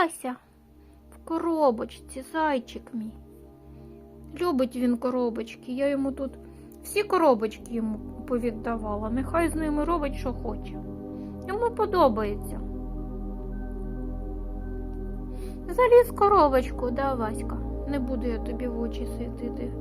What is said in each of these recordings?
Вася в коробочці, зайчик мій. Любить він коробочки. Я йому тут всі коробочки йому повіддавала. Нехай з ними робить, що хоче. Йому подобається. Заліз коробочку, да, Васька? Не буду я тобі в очі світити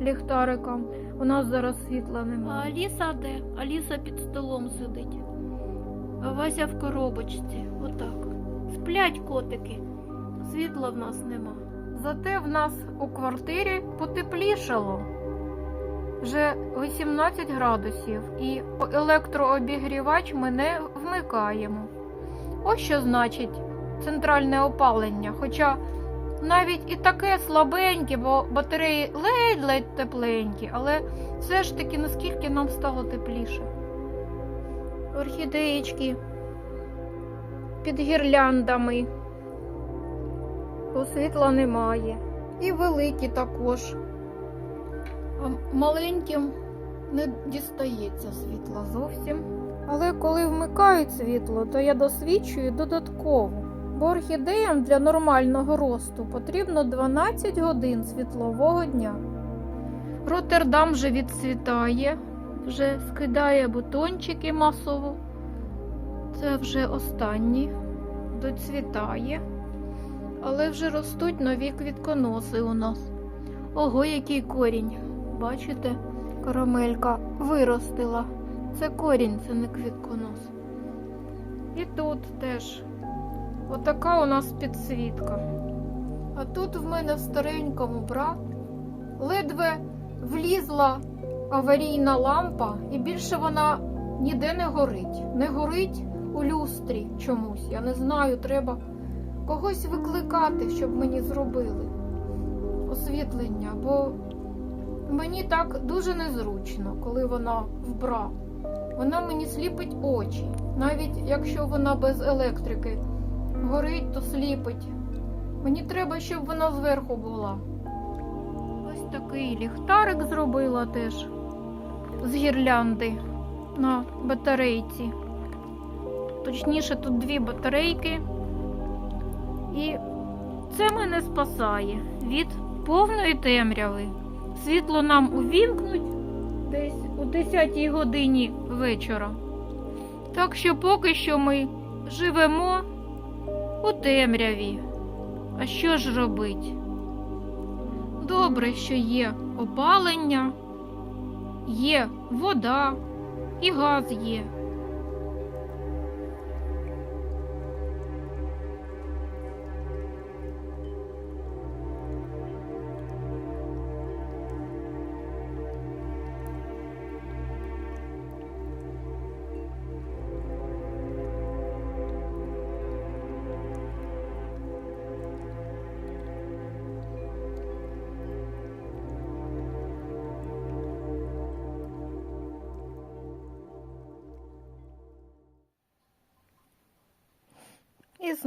ліхтариком. У нас зараз світла немає. А Аліса де? Аліса під столом сидить. А Вася в коробочці. Отак. Сплять котики. Світла в нас нема. Зате в нас у квартирі потеплішало. Вже 18 градусів, і електрообігрівач ми не вмикаємо. Ось що значить центральне опалення. Хоча навіть і таке слабеньке, бо батареї ледь-ледь тепленькі, але все ж таки наскільки нам стало тепліше. Орхідеєчки під гірляндами. Бо світла немає. І великі також. А маленьким не дістається світла зовсім. Але коли вмикають світло, то я досвідчую додатково. Бо орхідеям для нормального росту потрібно 12 годин світлового дня. Роттердам вже відцвітає, вже скидає бутончики масово. Це вже останні доцвітає. Але вже ростуть нові квітконоси у нас. Ого, який корінь. Бачите, карамелька виростила. Це корінь, це не квітконос. І тут теж отака у нас підсвітка. А тут в мене в старенькому бра ледве влізла аварійна лампа, і більше вона ніде не горить. Не горить у люстрі чомусь. Я не знаю, треба когось викликати, щоб мені зробили освітлення, бо мені так дуже незручно, коли вона вбра. Вона мені сліпить очі. Навіть якщо вона без електрики горить, то сліпить. Мені треба, щоб вона зверху була. Ось такий ліхтарик зробила теж з гірлянди на батарейці. Точніше, тут дві батарейки. І це мене спасає від повної темряви. Світло нам увімкнуть десь о 10 годині вечора. Так що поки що ми живемо у темряві. А що ж робить? Добре, що є опалення, є вода і газ є.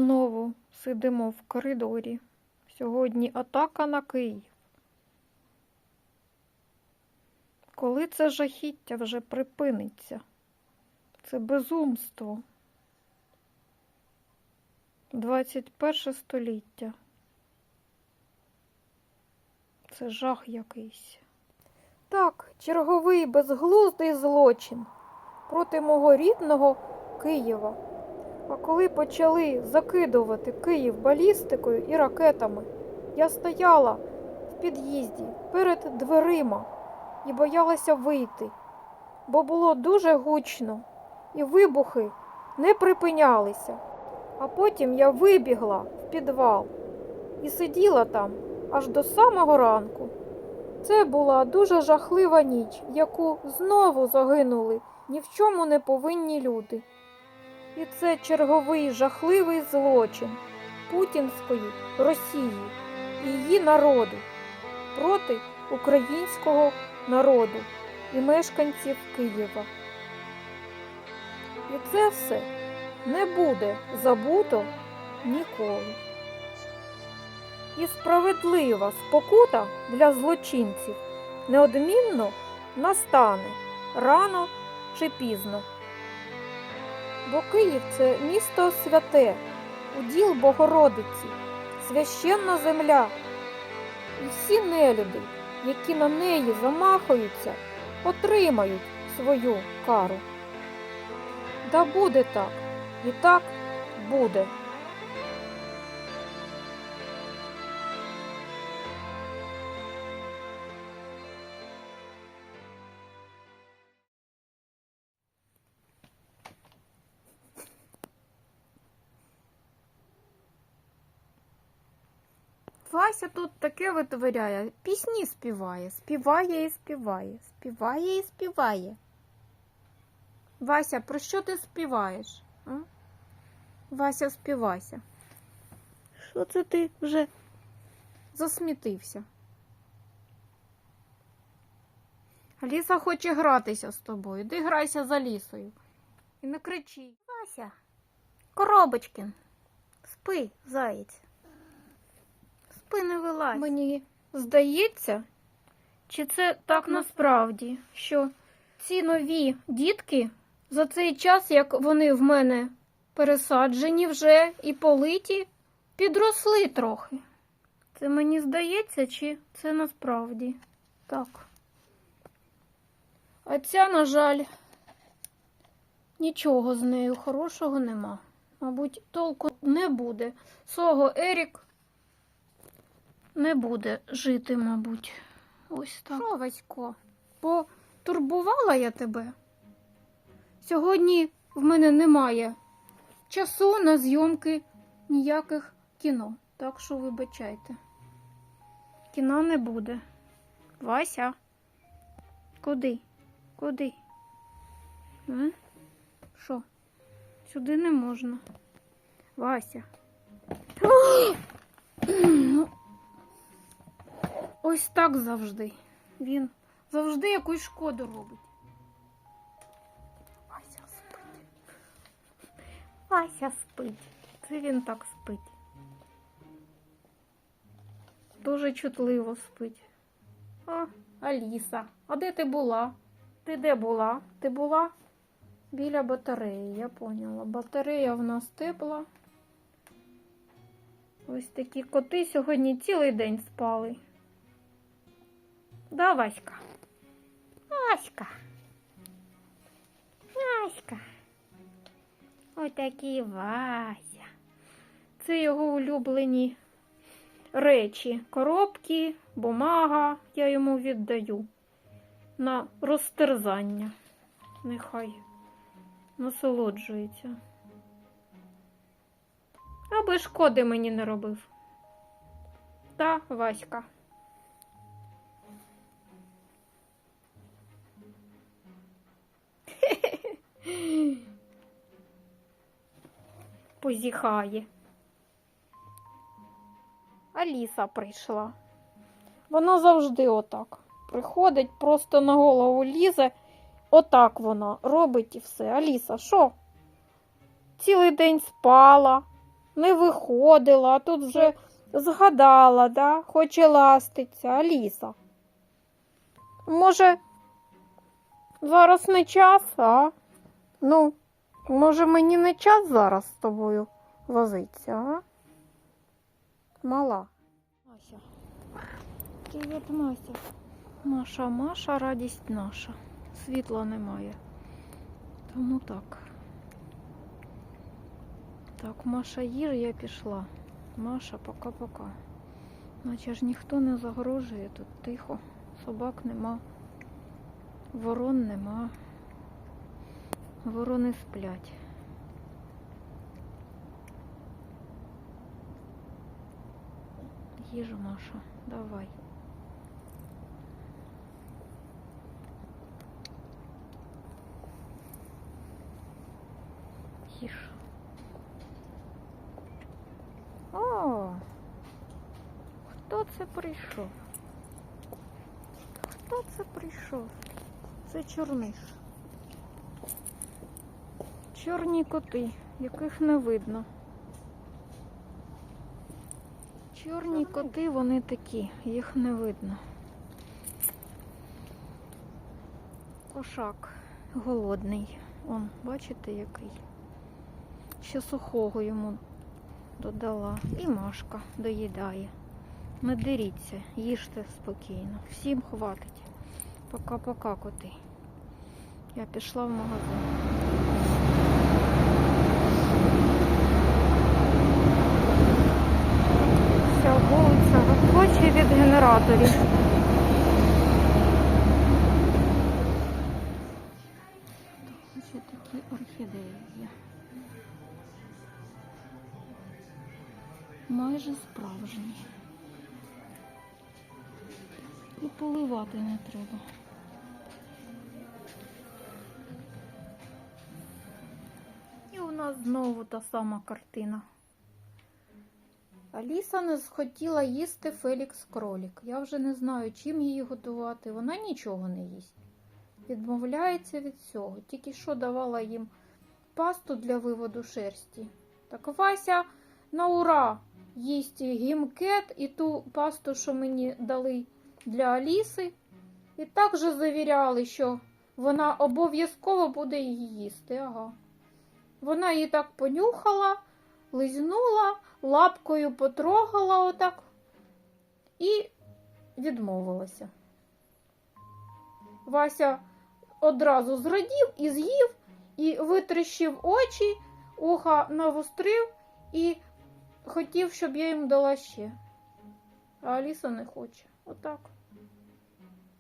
Знову сидимо в коридорі. Сьогодні атака на Київ. Коли це жахіття вже припиниться? Це безумство. 21 століття. Це жах якийсь. Так, черговий безглуздий злочин проти мого рідного Києва. А коли почали закидувати Київ балістикою і ракетами, я стояла в під'їзді перед дверима і боялася вийти, бо було дуже гучно, і вибухи не припинялися. А потім я вибігла в підвал і сиділа там аж до самого ранку. Це була дуже жахлива ніч, яку знову загинули ні в чому не повинні люди. І це черговий жахливий злочин путінської Росії і її народу проти українського народу і мешканців Києва. І це все не буде забуто ніколи. І справедлива спокута для злочинців неодмінно настане рано чи пізно. Бо Київ це місто святе, уділ Богородиці, священна земля. І всі нелюди, які на неї замахуються, отримають свою кару. Да буде так, і так буде. Вася тут таке витворяє, пісні співає, співає і співає, співає і співає. Вася, про що ти співаєш? А? Вася, співайся. Що це ти вже засмітився? Аліса хоче гратися з тобою. Ти грайся за лісою. І не кричи. Вася, Коробочкин, спи, заєць. Не вилазь. Мені здається, чи це так насправді, що ці нові дітки за цей час, як вони в мене пересаджені вже і политі, підросли трохи. Це мені здається, чи це насправді так. А ця, на жаль, нічого з нею хорошого нема. Мабуть, толку не буде. Свого Ерік не буде жити, мабуть. Ось так. Що, Васько? Потурбувала я тебе? Сьогодні в мене немає часу на зйомки ніяких кіно. Так що вибачайте. Кіно не буде. Вася. Куди? Куди? Що? Сюди не можна. Вася. Ось так завжди. Він завжди якусь шкоду робить. Вася спить. Вася спить. Це він так спить. Дуже чутливо спить. А, Аліса, а де ти була? Ти де була? Ти була біля батареї, я поняла. Батарея в нас тепла. Ось такі коти сьогодні цілий день спали. Да, Васька? Васька. Васька. Ось такий Вася. Це його улюблені речі. Коробки, бумага я йому віддаю на розтерзання. Нехай насолоджується. Аби шкоди мені не робив. Та, Васька. Позіхає. Аліса прийшла. Вона завжди отак. Приходить, просто на голову лізе. Отак вона робить і все. Аліса, що? Цілий день спала, не виходила, а тут вже згадала, да? хоче ластиться. Аліса. Може, зараз не час, а? Ну, може, мені не час зараз з тобою возитися, а? Мала. Мася. Привіт, Мася. Маша, Маша, радість наша. Світла немає. Тому так. Так, Маша їж, я пішла. Маша, пока-пока. Наче ж ніхто не загрожує тут тихо. Собак нема. Ворон нема. Ворони сплять. Їж, Маша, давай. Їж. О, хто це прийшов? Хто це прийшов? Це чорниш. Чорні коти, яких не видно. Чорні коти, вони такі, їх не видно. Кошак голодний. Он, бачите, який? Ще сухого йому додала. І Машка доїдає. Не деріться, їжте спокійно. Всім хватить. Пока-пока, коти. Я пішла в магазин. Вулиця робоча від генераторів. Ось такі орхідеї. Майже справжні. І поливати не треба. І у нас знову та сама картина. Аліса не схотіла їсти Фелікс кролік. Я вже не знаю, чим її готувати. Вона нічого не їсть. Відмовляється від цього. Тільки що давала їм пасту для виводу шерсті. Так Вася на ура їсть гімкет і ту пасту, що мені дали для Аліси. І також завіряли, що вона обов'язково буде її їсти. Ага. Вона її так понюхала, лизнула, лапкою потрогала отак і відмовилася. Вася одразу зрадів і з'їв, і витріщив очі, уха навострив і хотів, щоб я їм дала ще. А Аліса не хоче. Отак.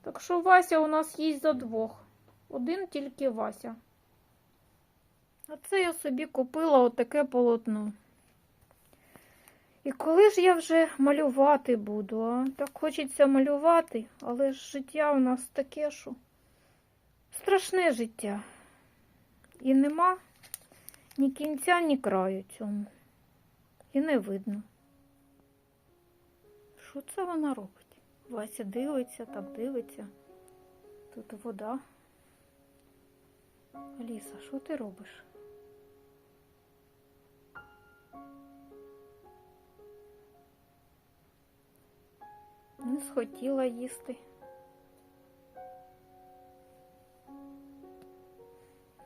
Так що Вася у нас їсть за двох. Один тільки Вася. А це я собі купила отаке полотно. І коли ж я вже малювати буду, а? Так хочеться малювати, але ж життя у нас таке, що страшне життя. І нема ні кінця, ні краю цьому. І не видно. Що це вона робить? Вася дивиться, так дивиться. Тут вода. Аліса, що ти робиш? Не схотіла їсти.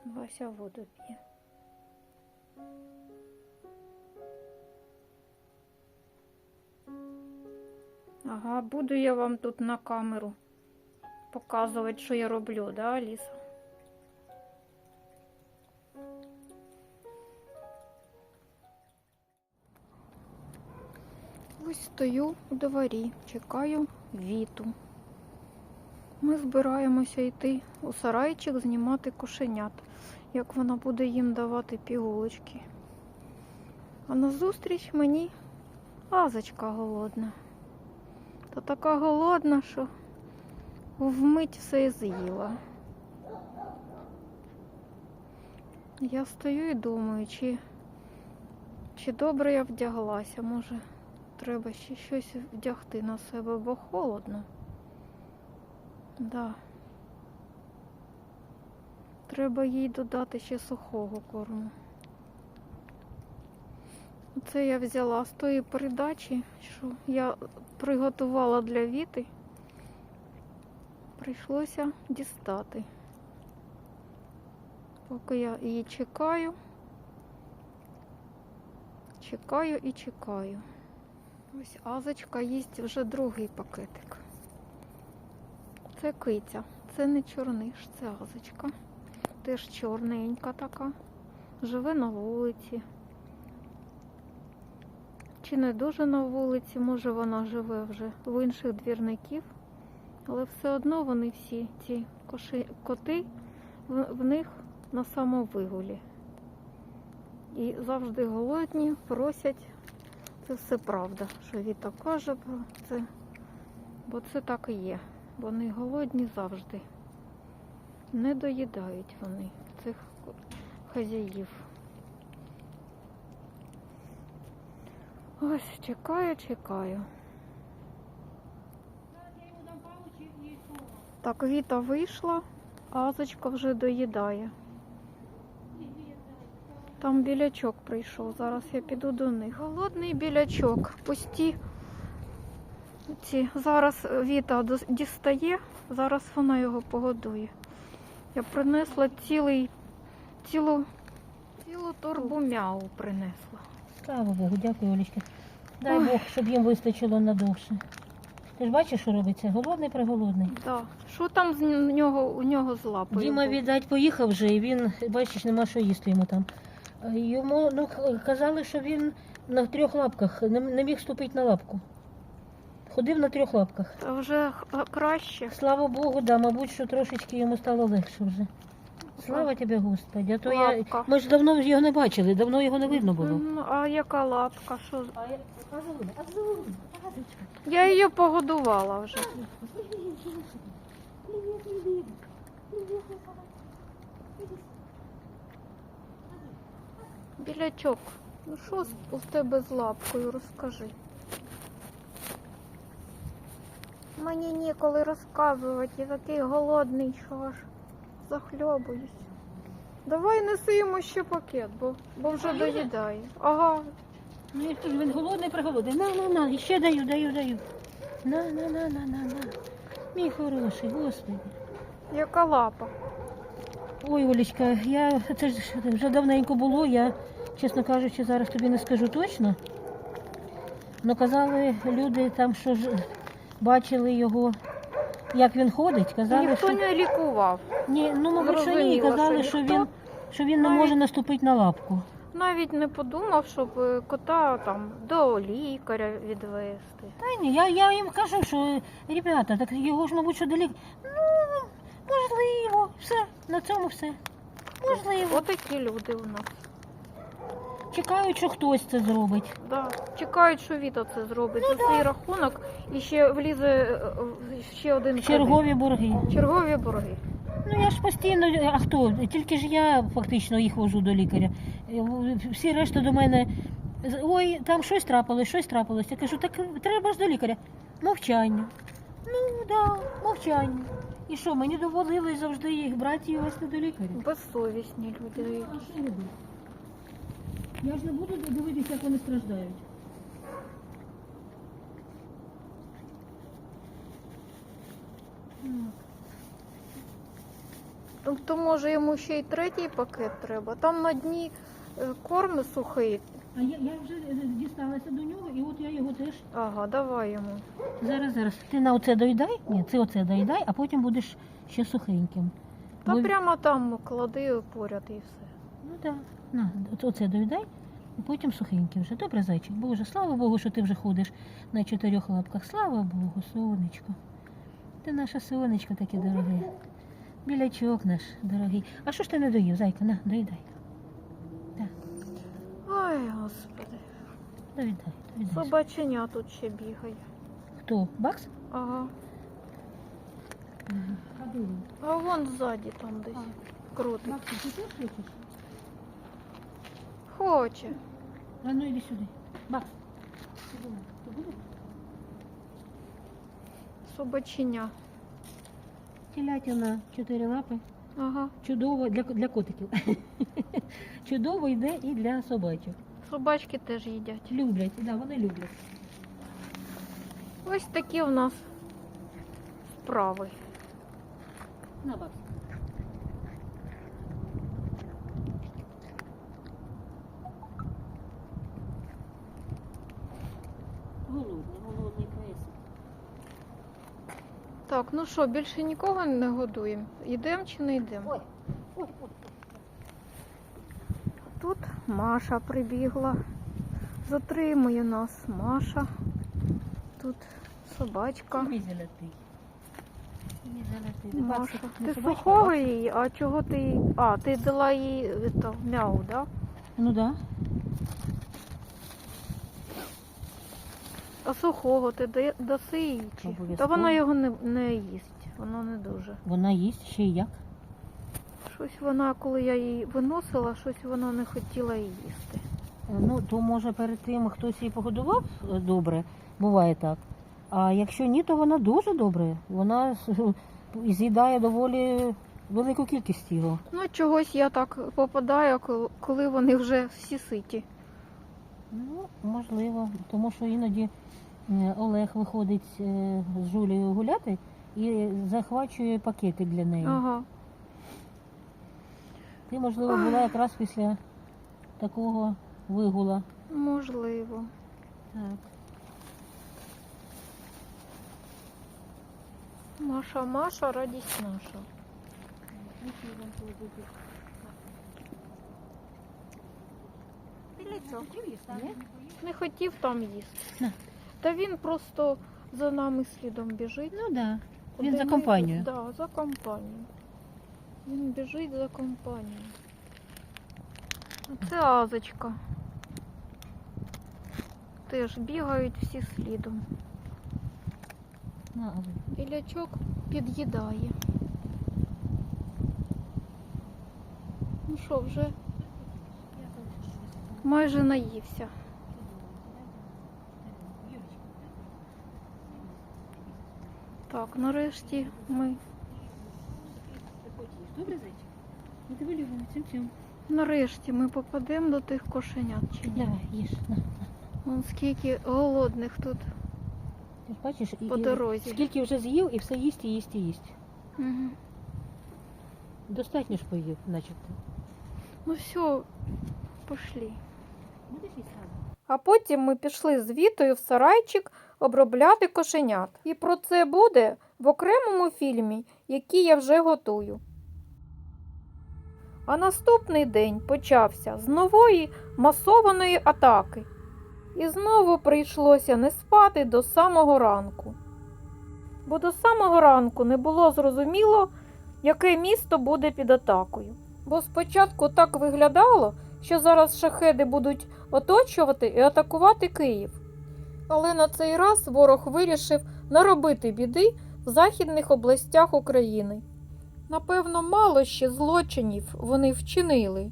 Вася воду п'є. Ага, буду я вам тут на камеру показувати, що я роблю, да, Аліса? Ось стою у дворі, чекаю віту. Ми збираємося йти у сарайчик знімати кошенят, як вона буде їм давати пігулочки. А назустріч мені азочка голодна. Та така голодна, що вмить все і з'їла. Я стою і думаю, чи, чи добре я вдяглася, може. Треба ще щось вдягти на себе, бо холодно. Да. Треба їй додати ще сухого корму. Це я взяла з тої передачі, що я приготувала для Віти. Прийшлося дістати. Поки я її чекаю, чекаю і чекаю. Ось азочка їсть вже другий пакетик. Це киця, це не чорниш, це азочка. Теж чорненька така. Живе на вулиці. Чи не дуже на вулиці, може вона живе вже в інших двірників, але все одно вони всі, ці коши, коти, в, в них на самовигулі. І завжди голодні, просять це все правда, що Віта каже про це, бо це так і є. Вони голодні завжди. Не доїдають вони цих хазяїв. Ось, чекаю, чекаю. Так, Віта вийшла, Азочка вже доїдає. Там білячок прийшов. Зараз я піду до них. Голодний білячок. Пусті. Ці. Зараз Віта дістає, зараз вона його погодує. Я принесла цілий, цілу, цілу торбу мяу принесла. Слава Богу, дякую, Олечка. Дай Ой. Бог, щоб їм вистачило надовше. Ти ж бачиш, що робиться? Голодний приголодний. Да. Що там з нього, у нього з лапою? Діма, віддать, поїхав вже, і він, бачиш, нема що їсти йому там. Йому ну, казали, що він на трьох лапках не, не міг ступити на лапку. Ходив на трьох лапках. Та вже краще. Слава Богу, да, мабуть, що трошечки йому стало легше вже. Слава тобі, Господи. А то я... Лапка. Ми ж давно його не бачили, давно його не видно було. Мгм, А яка лапка? Що? з- А. Я її погодувала вже. Білячок, ну що у тебе з лапкою, розкажи. Мені ніколи розказувати, я такий голодний, що аж захльобуюсь. Давай неси йому ще пакет, бо, бо вже доїдає. Ага, Ну як він голодний, приголодний. На, на, на, і ще даю, даю, даю. На, на, на, на, на, на. Мій хороший, Господи. яка лапа. Ой, Олечка, я це ж вже давненько було. Я, чесно кажучи, зараз тобі не скажу точно. Ну казали люди там, що ж бачили його, як він ходить, казали, Ніхто що не лікував. ні, ну мабуть, що ні, Зрозуміло, казали, що що ніхто він що він не навіть- може наступити на лапку. Навіть не подумав, щоб е, кота там до лікаря відвести. Та ні, я, я їм кажу, що ребята, так його ж, мабуть, що далеко. Ну, можливо, все, на цьому все. Можливо. Отакі люди у нас. Чекають, що хтось це зробить. Да. Чекають, що Віта це зробить за цей рахунок і ще влізе е, в ще один кредит. Чергові борги. чергові борги. Ну я ж постійно, а хто? Тільки ж я фактично їх вожу до лікаря. Е, Всі решта до мене. з- Ой, там щось трапилось, щось трапилось. Я кажу, так треба ж до лікаря. Мовчання. Ну да, мовчання. І що, мені доводилось завжди їх брати і вести до лікаря. Безсовісні люди. Що робити? Я ж не буду дивитися, як вони страждають. Тобто, може, йому ще й третій пакет треба. Там на дні е, корм сухий. А я, я вже е, дісталася до нього, і от я його теж. Ага, давай йому. Зараз, зараз. Ти на оце доїдай? Ні, це оце доїдай, а потім будеш ще сухеньким. Та Бо- прямо там клади поряд і все. Ну так. На, оце- доїдай, і потім сухеньким вже. Добре, зайчик. Боже, слава Богу, що ти вже ходиш на чотирьох лапках. Слава Богу, сонечко. Ти наша сонечко таке дороге. Білячок наш дорогий. А що ж ти не доїв, зайка? На, доїдай. Ой, господи. Доїдай, доїдай. Собаченя тут ще бігає. Хто? Бакс? Ага. Угу. А вон ззаді там десь крутить. Бакс, ти теж хочеш? Хоче. А ну іди сюди. Бакс. Ти. Телятина, чотири лапи. Ага. Чудово для, для котиків. Чудово йде і для собачок. Собачки теж їдять. Люблять, да, вони люблять. Ось такі у нас справи. На бакс. Голодний, голодний песик. Так, ну що, більше нікого не годуємо? Йдемо чи не йдемо? Тут Маша прибігла. Затримує нас Маша. Тут собачка. Мій золотий. Мій золотий. Маша. Баксик, Ти собачка, сухого її, а чого ти їй? А, ти дала їй е, то, мяу, да? Ну да. А сухого ти даси їй? Та вона його не, не їсть. Воно не дуже. Вона їсть ще й як. Щось вона, коли я її виносила, щось вона не хотіла її їсти. Ну, то може перед тим хтось її погодував е, добре, буває так. А якщо ні, то вона дуже добре. Вона з'їдає доволі велику кількість його. Ну, чогось я так попадаю, коли вони вже всі ситі. Ну, можливо, тому що іноді е, Олег виходить е, з Жулією гуляти і захвачує пакети для неї. Ага. Ти, можливо, була якраз після такого вигула Можливо. Так. Маша, Маша, радість наша. Не хотів там їсти. На. Та він просто за нами слідом біжить. Ну да. Куди Він за компанію. Да, за компанію. Він біжить за компанію. Це Азочка. Теж бігають всі слідом. На. Ілячок під'їдає. Ну що, вже майже наївся. Так, нарешті ми. Нарешті ми попадемо до тих кошенят чи ні. Давай, їж. На. Вон скільки голодних тут Ти ж бачиш, і, по і дорозі. скільки вже з'їв і все їсть і їсть і їсть. Угу. Достатньо ж поїв, начебто. Ну все, пішли. А потім ми пішли з Вітою в сарайчик обробляти кошенят. І про це буде в окремому фільмі, який я вже готую. А наступний день почався з нової масованої атаки. І знову прийшлося не спати до самого ранку. Бо до самого ранку не було зрозуміло, яке місто буде під атакою. Бо спочатку так виглядало, що зараз шахеди будуть оточувати і атакувати Київ. Але на цей раз ворог вирішив наробити біди в західних областях України. Напевно, мало ще злочинів вони вчинили,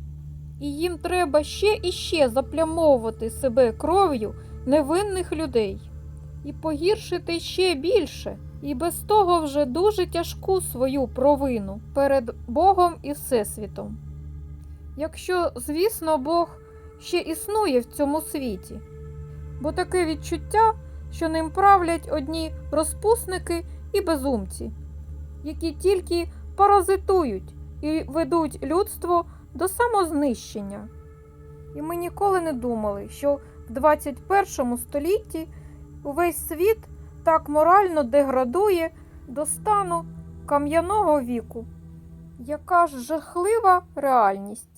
і їм треба ще і ще заплямовувати себе кров'ю невинних людей і погіршити ще більше, і без того вже дуже тяжку свою провину перед Богом і Всесвітом. Якщо, звісно, Бог ще існує в цьому світі, бо таке відчуття, що ним правлять одні розпусники і безумці, які тільки паразитують і ведуть людство до самознищення. І ми ніколи не думали, що в 21 столітті увесь світ так морально деградує до стану кам'яного віку. Яка ж жахлива реальність.